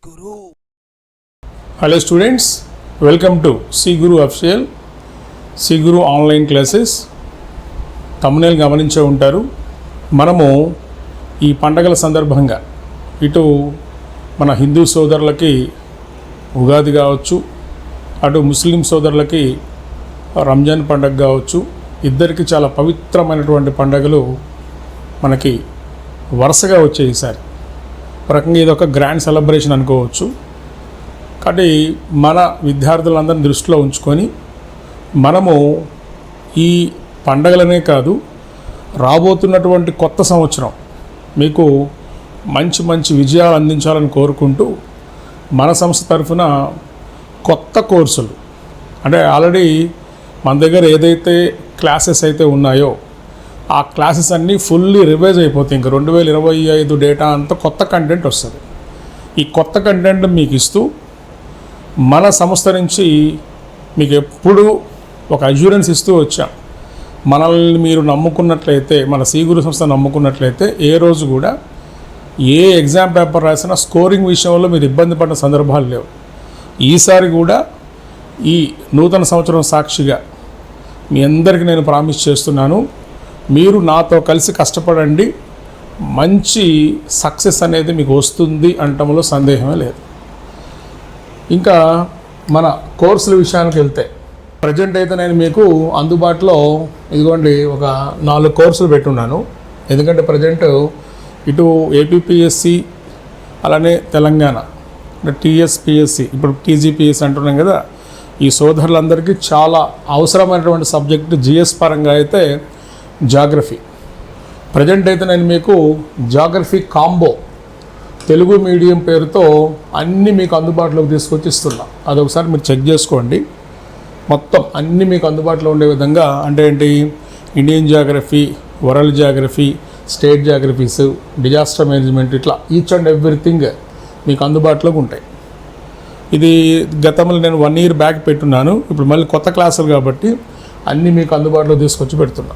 Guru. Hello students welcome to C Guru official C Guru online classes తమ్మునేలు గమనించే ఉంటారు. మనము ఈ పండగల సందర్భంగా ఇటు మన హిందూ సోదరులకి ఉగాది కావచ్చు అటు ముస్లిం సోదరులకి రంజాన్ పండగ కావచ్చు ఇద్దరికి చాలా పవిత్రమైనటువంటి పండగలు మనకి వరుసగా వచ్చేసారి ఈసారి. ఒక రకంగా ఇది ఒక గ్రాండ్ సెలబ్రేషన్ అనుకోవచ్చు. కాబట్టి మన విద్యార్థులందరిని దృష్టిలో ఉంచుకొని మనము ఈ పండగలనే కాదు రాబోతున్నటువంటి కొత్త సంవత్సరం మీకు మంచి మంచి విజయాలు అందించాలని కోరుకుంటూ మన సంస్థ తరఫున కొత్త కోర్సులు అంటే ఆల్రెడీ మన దగ్గర ఏదైతే క్లాసెస్ అయితే ఉన్నాయో ఆ క్లాసెస్ అన్నీ ఫుల్లీ రివైజ్ అయిపోతాయి. ఇంక రెండు వేల ఇరవై ఐదు డేటా అంతా కొత్త కంటెంట్ వస్తుంది. ఈ కొత్త కంటెంట్ మీకు ఇస్తూ మన సంస్థ నుంచి మీకు ఎప్పుడు ఒక అజ్యూరెన్స్ ఇస్తూ వచ్చాం. మనల్ని మీరు నమ్ముకున్నట్లయితే మన సీగురు సంస్థ నమ్ముకున్నట్లయితే ఏ రోజు కూడా ఏ ఎగ్జామ్ పేపర్ రాసినా స్కోరింగ్ విషయంలో మీరు ఇబ్బంది పడిన సందర్భాలు లేవు. ఈసారి కూడా ఈ నూతన సంవత్సరం సాక్షిగా మీ అందరికీ నేను ప్రామిస్ చేస్తున్నాను. మీరు నాతో కలిసి కష్టపడండి. మంచి సక్సెస్ అనేది మీకు వస్తుంది అంటంలో సందేహమే లేదు. ఇంకా మన కోర్సుల విషయానికి వెళ్తే ప్రజెంట్ అయితే నేను మీకు అందుబాటులో ఇదిగోండి ఒక నాలుగు కోర్సులు పెట్టున్నాను. ఎందుకంటే ప్రజెంట్ ఇటు ఏపీపీఎస్సి అలానే తెలంగాణ టీఎస్పిఎస్సి ఇప్పుడు టీజీపీఎస్సి అంటున్నాం కదా. ఈ సోదరులందరికీ చాలా అవసరమైనటువంటి సబ్జెక్టు జిఎస్ పరంగా అయితే జాగ్రఫీ. ప్రజెంట్ అయితే నేను మీకు జాగ్రఫీ కాంబో తెలుగు మీడియం పేరుతో అన్నీ మీకు అందుబాటులోకి తీసుకొచ్చి ఇస్తున్నా. అదొకసారి మీరు చెక్ చేసుకోండి. మొత్తం అన్నీ మీకు అందుబాటులో ఉండే విధంగా అంటే ఏంటి? Indian geography world geography state geographies disaster management ఇట్లా ఈచ్ అండ్ ఎవ్రీథింగ్ మీకు అందుబాటులోకి ఉంటాయి. ఇది గతంలో నేను వన్ ఇయర్ బ్యాక్ పెట్టున్నాను. ఇప్పుడు మళ్ళీ కొత్త క్లాసులు కాబట్టి అన్నీ మీకు అందుబాటులో తీసుకొచ్చి పెడుతున్నా.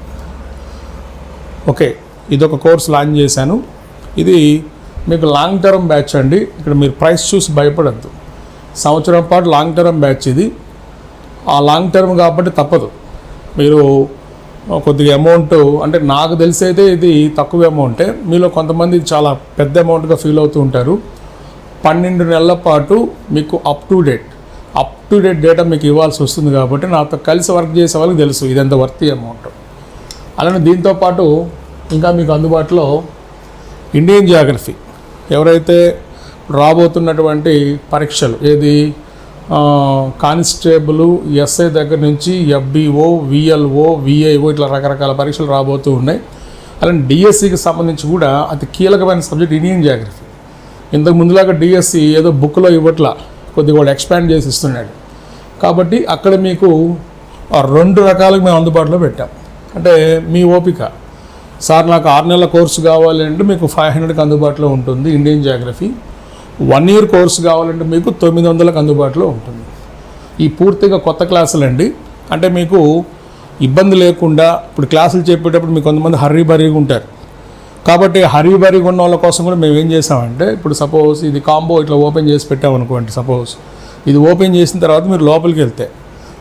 ఓకే ఇదొక కోర్స్ లాంచ్ చేశాను. ఇది మీకు లాంగ్ టర్మ్ బ్యాచ్ అండి. ఇక్కడ మీరు ప్రైస్ చూసి భయపడద్దు. సంవత్సరం పాటు లాంగ్ టర్మ్ బ్యాచ్ ఇది. ఆ లాంగ్ టర్మ్ కాబట్టి తప్పదు. మీరు కొద్దిగా అమౌంట్ అంటే నాకు తెలిసి అయితే ఇది తక్కువ అమౌంటే. మీలో కొంతమంది చాలా పెద్ద అమౌంట్గా ఫీల్ అవుతూ ఉంటారు. పన్నెండు నెలల పాటు మీకు up to date up to date data మీకు ఇవ్వాల్సి వస్తుంది కాబట్టి నాతో కలిసి వర్క్ చేసే వాళ్ళకి తెలుసు ఇదంత వర్తి అమౌంట్ అలానే దీంతో పాటు ఇంకా మీకు అందుబాటులో ఇండియన్ జియోగ్రఫీ. ఎవరైతే రాబోతున్నటువంటి పరీక్షలు ఏది కానిస్టేబుల్ ఎస్ఐ దగ్గర నుంచి ఎఫ్బిఓ విఎల్ఓ విఐఓ ఇట్లా రకరకాల పరీక్షలు రాబోతూ ఉన్నాయి. అలానే డిఎస్సికి సంబంధించి కూడా అతి కీలకమైన సబ్జెక్ట్ ఇండియన్ జియోగ్రఫీ. ఇంతకు ముందులాగా డిఎస్సి ఏదో బుక్లో ఇవ్వట్లా కొద్దిగా ఎక్స్పాండ్ చేసి ఇస్తున్నాడు. కాబట్టి అక్కడ మీకు రెండు రకాలుగా మేము అందుబాటులో పెట్టాం. అంటే మీ ఓపిక. సార్ నాకు ఆరు నెలల కోర్సు కావాలి అంటే మీకు ఫైవ్ హండ్రెడ్కి అందుబాటులో ఉంటుంది Indian geography one year course కావాలంటే మీకు తొమ్మిది వందలకు అందుబాటులో ఉంటుంది. ఈ పూర్తిగా కొత్త క్లాసులు అండి అంటే మీకు ఇబ్బంది లేకుండా ఇప్పుడు క్లాసులు చెప్పేటప్పుడు మీకు కొంతమంది హర్రీ బరీగా ఉంటారు. కాబట్టి హరీ బరీగా ఉన్న వాళ్ళ కోసం కూడా మేము ఏం చేసామంటే ఇప్పుడు సపోజ్ ఇది కాంబో ఇట్లా ఓపెన్ చేసి పెట్టామనుకోండి సపోజ్. ఇది ఓపెన్ చేసిన తర్వాత మీరు లోపలికి వెళ్తే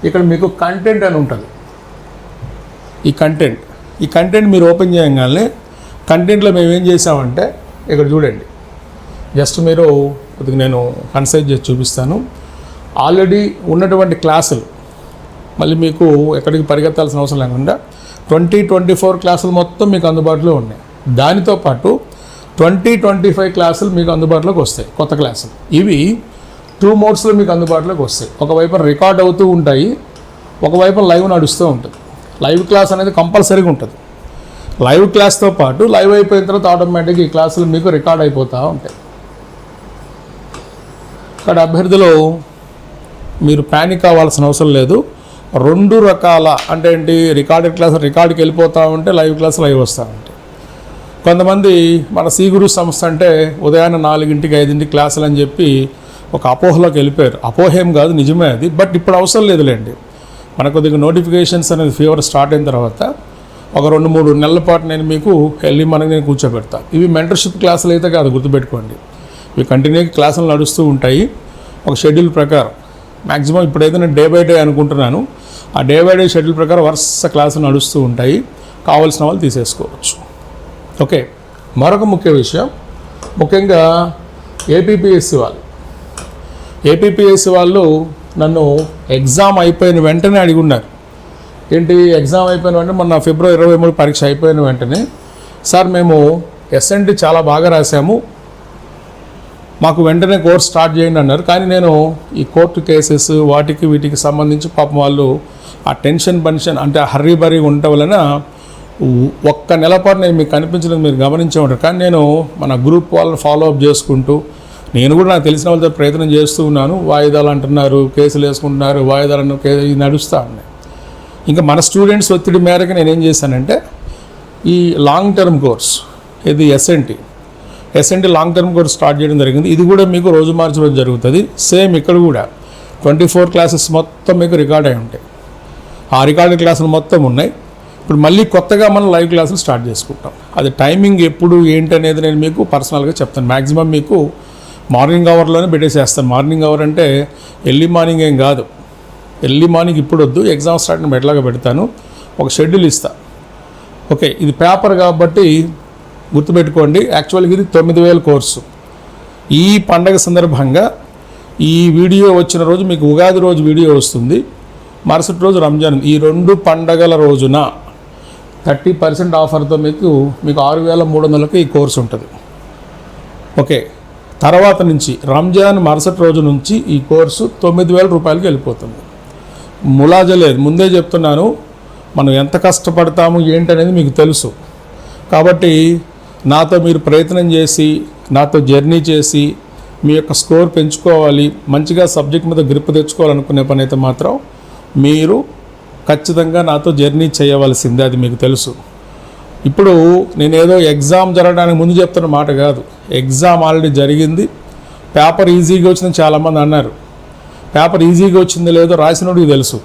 ఇక్కడ మీకు కంటెంట్ అని ఉంటుంది. ఈ కంటెంట్ ఈ కంటెంట్ మీరు ఓపెన్ చేయగానే కంటెంట్లో మేము ఏం చేసామంటే ఇక్కడ చూడండి. జస్ట్ మీరు కొద్దిగా నేను కన్సైజ్ చేసి చూపిస్తాను. ఆల్రెడీ ఉన్నటువంటి క్లాసులు మళ్ళీ మీకు ఎక్కడికి పరిగెత్తాల్సిన అవసరం లేకుండా ట్వంటీ ట్వంటీ ఫోర్ క్లాసులు మొత్తం మీకు అందుబాటులో ఉన్నాయి. దానితో పాటు ట్వంటీ ట్వంటీ ఫైవ్ క్లాసులు మీకు అందుబాటులోకి వస్తాయి కొత్త క్లాసులు ఇవి టూ మోడ్స్లో మీకు అందుబాటులోకి వస్తాయి. ఒకవైపు రికార్డ్ అవుతూ ఉంటాయి ఒకవైపు లైవ్ నడుస్తూ ఉంటుంది లైవ్ క్లాస్ అనేది కంపల్సరీగా ఉంటుంది. లైవ్ క్లాస్తో పాటు లైవ్ అయిపోయిన తర్వాత ఆటోమేటిక్గా ఈ క్లాసులు మీకు రికార్డ్ అయిపోతూ ఉంటాయి. ఇక్కడ అభ్యర్థులు మీరు ప్యానిక్ అవ్వాల్సిన అవసరం లేదు. రెండు రకాల అంటే ఏంటి రికార్డెడ్ క్లాస్ రికార్డుకి వెళ్ళిపోతూ ఉంటే లైవ్ క్లాస్ లైవ్ వస్తూ ఉంటాయి కొంతమంది మన సీ గురు సంస్థ అంటే ఉదయాన్నే నాలుగింటికి ఐదింటికి క్లాసులు అని చెప్పి ఒక అపోహలోకి వెళ్ళిపోయారు. అపోహేం కాదు నిజమే అది. బట్ ఇప్పుడు అవసరం లేదులేండి. మనకు కొద్దిగా నోటిఫికేషన్స్ అనేది ఫీవర్ స్టార్ట్ అయిన తర్వాత ఒక రెండు మూడు నెలల పాటు నేను మీకు వెళ్ళి మనకి నేను కూర్చోబెడతా. ఇవి మెంటర్షిప్ క్లాసులు అయితే కాదు గుర్తుపెట్టుకోండి. ఇవి కంటిన్యూగా క్లాసులు నడుస్తూ ఉంటాయి. ఒక షెడ్యూల్ ప్రకారం. మ్యాక్సిమం ఇప్పుడైతే నేను డే బై డే అనుకుంటున్నాను. ఆ డే బై డే షెడ్యూల్ ప్రకారం వరుస క్లాసులు నడుస్తూ ఉంటాయి. కావాల్సిన వాళ్ళు తీసేసుకోవచ్చు. ఓకే మరొక ముఖ్య విషయం. ముఖ్యంగా ఏపీపీఎస్సి వాళ్ళు. ఏపీపీఎస్సి వాళ్ళు నన్ను ఎగ్జామ్ అయిపోయిన వెంటనే అడిగి ఉన్నారు. ఏంటి ఎగ్జామ్ అయిపోయిన వెంటనే మొన్న ఫిబ్రవరి ఇరవై మూడు పరీక్ష అయిపోయిన వెంటనే సార్ మేము ఎస్ఎన్టీ చాలా బాగా రాసాము మాకు వెంటనే కోర్స్ స్టార్ట్ చేయండి అన్నారు. కానీ నేను ఈ కోర్టు కేసెస్ వాటికి వీటికి సంబంధించి పాపం వాళ్ళు ఆ టెన్షన్ పెన్షన్ అంటే హర్రీ బరీ ఉండటం వలన ఒక్క నెల పాటు నేను మీకు కనిపించడం మీరు గమనించే ఉంటారు. కానీ నేను మన గ్రూప్ వాళ్ళని ఫాలో అప్ చేసుకుంటూ నేను కూడా నాకు తెలిసిన వాళ్ళతో ప్రయత్నం చేస్తూ ఉన్నాను. వాయిదాలు అంటున్నారు కేసులు వేసుకుంటున్నారు వాయిదాలను ఇది నడుస్తూ ఉన్నాయి. ఇంకా మన స్టూడెంట్స్ ఒత్తిడి మేరకు నేను ఏం చేశానంటే ఈ లాంగ్ టర్మ్ కోర్స్ ఇది SNT SNT long term course start చేయడం జరిగింది. ఇది కూడా మీకు రోజు మార్చి రోజు జరుగుతుంది. సేమ్ ఇక్కడ కూడా. ట్వంటీ ఫోర్ క్లాసెస్ మొత్తం మీకు రికార్డ్ అయి ఉంటాయి. ఆ రికార్డెడ్ క్లాసులు మొత్తం ఉన్నాయి. ఇప్పుడు మళ్ళీ కొత్తగా మనం లైవ్ క్లాసులు స్టార్ట్ చేసుకుంటాం. అది టైమింగ్ ఎప్పుడు ఏంటి అనేది నేను మీకు పర్సనల్గా చెప్తాను. మ్యాక్సిమం మీకు మార్నింగ్ అవర్లోనే పెట్టేసేస్తాను. మార్నింగ్ అవర్ అంటే ఎర్లీ మార్నింగ్ ఏం కాదు. ఎర్లీ మార్నింగ్ ఇప్పుడు వద్దు ఎగ్జామ్ స్టార్ట్ నేను ఎట్లాగా పెడతాను. ఒక షెడ్యూల్ ఇస్తా. ఓకే ఇది పేపర్ కాబట్టి గుర్తుపెట్టుకోండి యాక్చువల్గా ఇది తొమ్మిది వేల కోర్సు. ఈ పండగ సందర్భంగా ఈ వీడియో వచ్చిన రోజు మీకు ఉగాది రోజు వీడియో వస్తుంది. మరుసటి రోజు రంజాన్ ఈ రెండు పండగల రోజున థర్టీ పర్సెంట్ ఆఫర్తో మీకు మీకు ఆరు వేల మూడు వందలకి ఈ కోర్సు ఉంటుంది. ఓకే తర్వాత నుంచి రంజాన్ మరుసటి రోజు నుంచి ఈ కోర్సు తొమ్మిది వేల రూపాయలకి వెళ్ళిపోతుంది. ములాజ లేదు ముందే చెప్తున్నాను మనం ఎంత కష్టపడతాము ఏంటనేది మీకు తెలుసు. కాబట్టి నాతో మీరు ప్రయత్నం చేసి నాతో జర్నీ చేసి మీ యొక్క స్కోర్ పెంచుకోవాలి మంచిగా సబ్జెక్ట్ మీద గ్రిప్ తెచ్చుకోవాలనుకునే పని అయితే మాత్రం మీరు ఖచ్చితంగా నాతో జర్నీ చేయవలసిందే అది మీకు తెలుసు. ఇప్పుడు నేనేదో ఎగ్జామ్ జరగడానికి ముందు చెప్తున్న మాట కాదు. ఎగ్జామ్ ఆల్రెడీ జరిగింది. పేపర్ ఈజీగా వచ్చింది చాలామంది అన్నారు. పేపర్ ఈజీగా వచ్చిందో లేదో రాసినోడికి తెలుసు.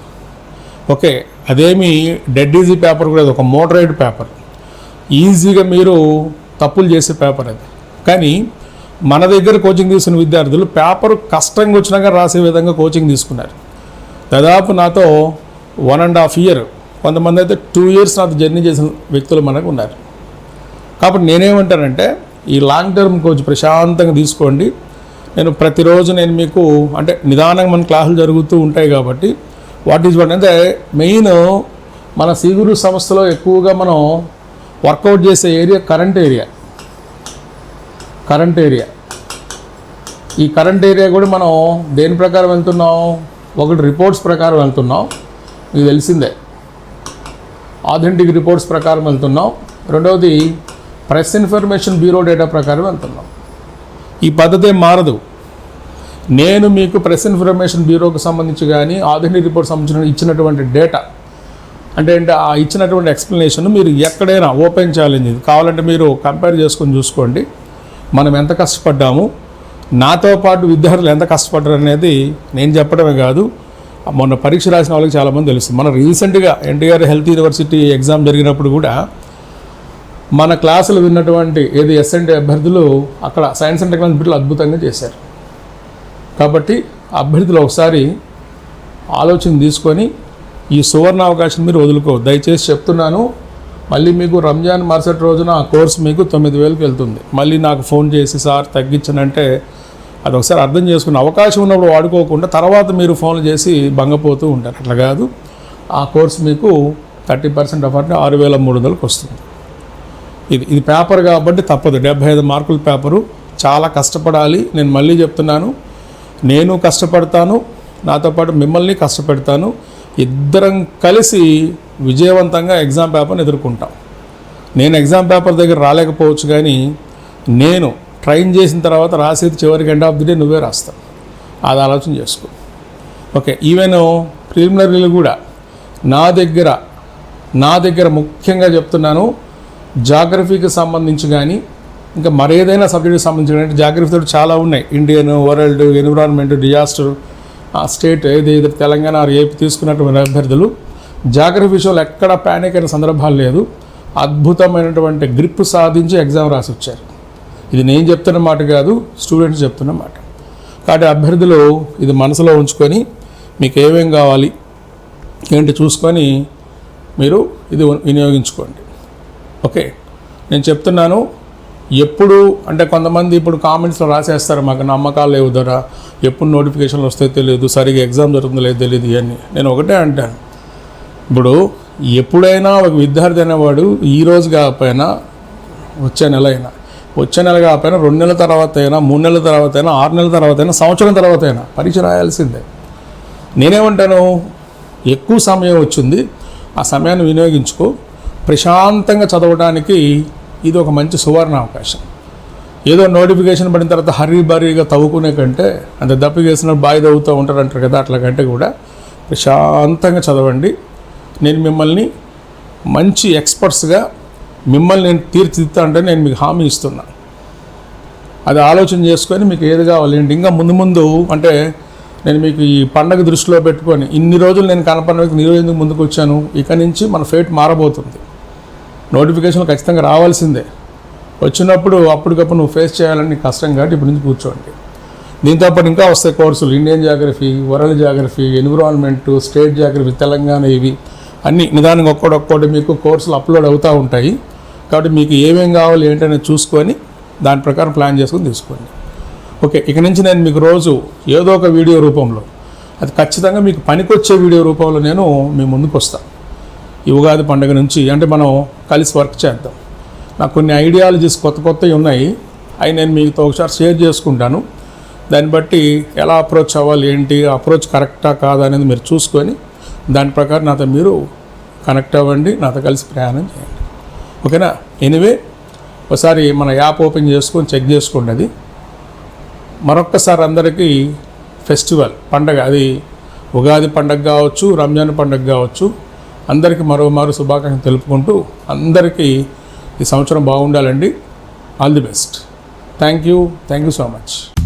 ఓకే అదేమి డెడ్ ఈజీ పేపర్ కూడా అది ఒక మోడరేట్ పేపర్. ఈజీగా మీరు తప్పులు చేసే పేపర్ అది. కానీ మన దగ్గర కోచింగ్ తీసుకున్న విద్యార్థులు పేపర్ కష్టంగా వచ్చినాక రాసే విధంగా కోచింగ్ తీసుకున్నారు. దాదాపు నాతో వన్ అండ్ హాఫ్ ఇయర్ కొంతమంది అయితే టూ ఇయర్స్ నాతో జర్నీ చేసిన వ్యక్తులు మనకు ఉన్నారు. కాబట్టి నేనేమంటానంటే ఈ లాంగ్ టర్మ్ కోచ్ ప్రశాంతంగా తీసుకోండి. నేను ప్రతిరోజు నేను మీకు అంటే నిదానంగా మన క్లాసులు జరుగుతూ ఉంటాయి కాబట్టి వాట్ ఈజ్ వాట్ అంటే మెయిన్ మన సీగురు సంస్థలో ఎక్కువగా మనం వర్కౌట్ చేసే area current area. Current area. ఈ కరెంట్ ఏరియా కూడా మనం దేని ప్రకారం వెళ్తున్నాం? ఒకటి రిపోర్ట్స్ ప్రకారం వెళ్తున్నాం. మీకు తెలిసిందే. ఆథెంటిక్ రిపోర్ట్స్ ప్రకారం వెళ్తున్నాం. రెండవది ప్రెస్ ఇన్ఫర్మేషన్ బ్యూరో డేటా ప్రకారం వెళ్తున్నాం. ఈ పద్ధతి మారదు. నేను మీకు ప్రెస్ ఇన్ఫర్మేషన్ బ్యూరోకి సంబంధించి కానీ ఆధునిక రిపోర్ట్ సంబంధించిన ఇచ్చినటువంటి డేటా అంటే ఏంటి ఆ ఇచ్చినటువంటి ఎక్స్ప్లెనేషన్ మీరు ఎక్కడైనా ఓపెన్ ఛాలెంజ్ ఇది కావాలంటే మీరు కంపేర్ చేసుకొని చూసుకోండి. మనం ఎంత కష్టపడ్డాము నాతో పాటు విద్యార్థులు ఎంత కష్టపడ్డారు అనేది నేను చెప్పడమే కాదు. మొన్న పరీక్ష రాసిన వాళ్ళకి చాలామంది తెలుస్తుంది మన రీసెంట్గా ఎన్టీఆర్ హెల్త్ యూనివర్సిటీ ఎగ్జామ్ జరిగినప్పుడు కూడా మన క్లాసులు విన్నటువంటి ఏది ఎస్ఎన్టీ అభ్యర్థులు అక్కడ సైన్స్ అండ్ టెక్నాలజీ బిడ్డలు అద్భుతంగా చేశారు. కాబట్టి అభ్యర్థులు ఒకసారి ఆలోచన తీసుకొని ఈ సువర్ణ అవకాశం మీరు వదులుకో. దయచేసి చెప్తున్నాను మళ్ళీ మీకు రంజాన్ మరుసటి రోజున ఆ కోర్స్ మీకు తొమ్మిది వేలకు వెళ్తుంది. మళ్ళీ నాకు ఫోన్ చేసి సార్ తగ్గించనంటే అది ఒకసారి అర్థం చేసుకున్న అవకాశం ఉన్నప్పుడు వాడుకోకుండా తర్వాత మీరు ఫోన్లు చేసి భంగపోతూ ఉంటారు. అట్లా కాదు. ఆ కోర్స్ మీకు థర్టీ పర్సెంట్ ఆఫ్ అంటే ఆరు వేల మూడు వందలకు వస్తుంది. ఇది ఇది పేపర్ కాబట్టి తప్పదు. డెబ్బై ఐదు మార్కుల పేపరు చాలా కష్టపడాలి. నేను మళ్ళీ చెప్తున్నాను. నేను కష్టపడతాను. నాతో పాటు మిమ్మల్ని కష్టపెడతాను. ఇద్దరం కలిసి విజయవంతంగా ఎగ్జామ్ పేపర్ని ఎదుర్కొంటాం. నేను ఎగ్జామ్ పేపర్ దగ్గర రాలేకపోవచ్చు కానీ నేను ట్రైన్ చేసిన తర్వాత రాసేది చివరికి ఎండ్ ఆఫ్ ది డే నువ్వే రాస్తావు. అది ఆలోచన చేసుకో. ఓకే ఈవెన్ ప్రిలిమినరీలు కూడా నా దగ్గర నా దగ్గర ముఖ్యంగా చెప్తున్నాను. జాగ్రఫీకి సంబంధించి కానీ ఇంకా మరేదైనా సబ్జెక్ట్కి సంబంధించి కానీ జాగ్రఫీతో చాలా ఉన్నాయి. ఇండియన్ వరల్డ్ ఎన్విరాన్మెంట్ డిజాస్టర్ ఆ స్టేట్ ఏది తెలంగాణ ఏపీ తీసుకున్నటువంటి అభ్యర్థులు జాగ్రఫీ విషయంలో ఎక్కడ ప్యానిక్ అయిన సందర్భాలు లేదు. అద్భుతమైనటువంటి గ్రిప్ సాధించి ఎగ్జామ్ రాసి వచ్చారు. ఇది నేను చెప్తున్న మాట కాదు స్టూడెంట్స్ చెప్తున్న మాట. కాబట్టి అభ్యర్థులు ఇది మనసులో ఉంచుకొని మీకు ఏమేం కావాలి ఏంటి చూసుకొని మీరు ఇది వినియోగించుకోండి. ఓకే. నేను చెప్తున్నాను ఎప్పుడు అంటే కొంతమంది ఇప్పుడు కామెంట్స్లో రాసేస్తారు మాకు నమ్మకాలు లేవు ధర ఎప్పుడు నోటిఫికేషన్లు వస్తాయో తెలియదు సరిగా ఎగ్జామ్ జరుగుతుందో లేదో తెలియదు ఇవన్నీ. నేను ఒకటే అంటాను. ఇప్పుడు ఎప్పుడైనా ఒక విద్యార్థి అనేవాడు ఈ రోజు కాకపోయినా వచ్చే నెల అయినా వచ్చే నెల కాకపోయినా రెండు నెలల తర్వాత అయినా మూడు నెలల తర్వాత అయినా ఆరు నెలల తర్వాత అయినా సంవత్సరం తర్వాత అయినా పరీక్ష రాయాల్సిందే. నేనేమంటాను ఎక్కువ సమయం వచ్చింది ఆ సమయాన్ని వినియోగించుకో ప్రశాంతంగా చదవడానికి ఇది ఒక మంచి సువర్ణ అవకాశం. ఏదో నోటిఫికేషన్ పడిన తర్వాత హరీ భరీగా తవ్వుకునే కంటే అంత దప్పిగేసిన బాయి తవ్వుతూ ఉంటారు అంటారు కదా అట్లా కంటే కూడా ప్రశాంతంగా చదవండి. నేను మిమ్మల్ని మంచి ఎక్స్పర్ట్స్గా మిమ్మల్ని నేను తీర్చిదిద్దా అంటే నేను మీకు హామీ ఇస్తున్నా. అది ఆలోచన చేసుకొని మీకు ఏది కావాలి? ఇంకా ముందు ముందు అంటే నేను మీకు ఈ పండగ దృష్టిలో పెట్టుకొని ఇన్ని రోజులు నేను కనపడిన వ్యక్తి ఈరోజు ఎందుకు ముందుకు వచ్చాను? ఇక నుంచి మన ఫేట్ మారబోతుంది. నోటిఫికేషన్ ఖచ్చితంగా రావాల్సిందే. వచ్చినప్పుడు అప్పటికప్పుడు నువ్వు ఫేస్ చేయాలని కష్టం కాబట్టి ఇప్పుడు నుంచి కూర్చోండి. దీంతో పాటు ఇంకా వస్తాయి కోర్సులు. Indian geography world geography environment state geography Telangana ఇవి. అన్ని నిదానంగా ఒక్కొక్కటి మీకు కోర్సులు అప్లోడ్ అవుతూ ఉంటాయి. కాబట్టి మీకు ఏమేం కావాలి ఏంటనేది చూసుకొని దాని ప్రకారం ప్లాన్ చేసుకొని తీసుకోండి. ఓకే ఇక నుంచి నేను మీకు రోజు ఏదో ఒక వీడియో రూపంలో అది ఖచ్చితంగా మీకు పనికొచ్చే వీడియో రూపంలో నేను మీ ముందుకు వస్తాను ఈ ఉగాది పండుగ నుంచి అంటే మనం కలిసి వర్క్ చేద్దాం. నాకు కొన్ని ఐడియాలజీస్ కొత్త కొత్తవి ఉన్నాయి. అవి నేను మీతో ఒకసారి షేర్ చేసుకుంటాను. దాన్ని బట్టి ఎలా అప్రోచ్ అవ్వాలి ఏంటి అప్రోచ్ కరెక్టా కాదా అనేది మీరు చూసుకొని దాని ప్రకారం నాతో మీరు కనెక్ట్ అవ్వండి నాతో కలిసి ప్రయాణం చేయండి. ఓకేనా? ఎనివే ఒకసారి మన యాప్ ఓపెన్ చేసుకొని చెక్ చేసుకోండి అది. మరొక్కసారి అందరికీ ఫెస్టివల్ పండగ అది ఉగాది పండగ కావచ్చు రంజాన్ పండగ కావచ్చు అందరికీ మరోమారు శుభాకాంక్షలు తెలుపుకుంటూ అందరికీ ఈ సంవత్సరం బాగుండాలండి. All the best thank you thank you so much